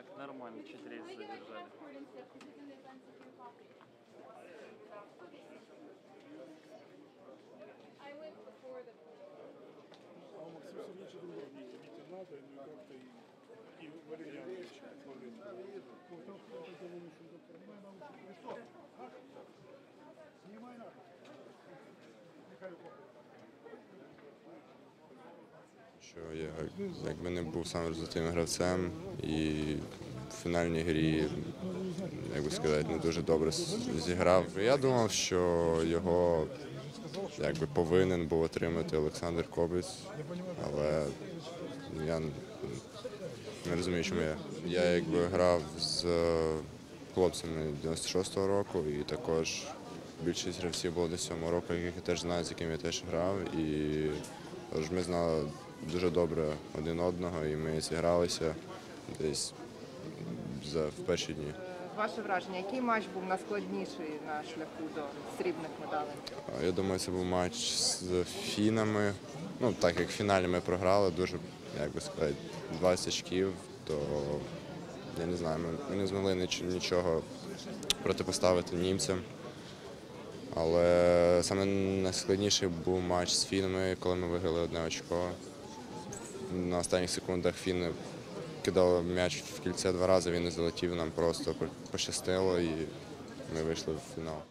Так, нормально, чуть рейс задержали. А у Максима Сергеевича другого Витя. Витя надо, ну и как-то и, и Валерьянович. Валерьянович. Вот там кто-то делал еще доктор. Снимай наушники. Ты что? Снимай нахуй. Михаил Кохов. Що я якби не був самим результативним гравцем і в фінальній грі, як би сказати, не дуже добре зіграв. Я думав, що його якби повинен був отримати Олександр Кобець, але я не розумію, чому я. Я якби грав з хлопцями 96-го року і також більшість гравців було до 7 року, яких я теж знаю, з якими я теж грав. І ми знали дуже добре один одного, і ми зігралися десь за в перші дні. Ваше враження, який матч був найскладніший на шляху до срібних медалей? Я думаю, це був матч з фінами. Ну, так як в фіналі ми програли, дуже, як би сказати, 20 очків, то я не знаю, ми, ми не змогли нічого протипоставити німцям. Але саме найскладніший був матч з фінами, коли ми виграли одне очко. На останніх секундах фіни кидали м'яч в кільце два рази, він не залетів, нам просто пощастило і ми вийшли в фінал.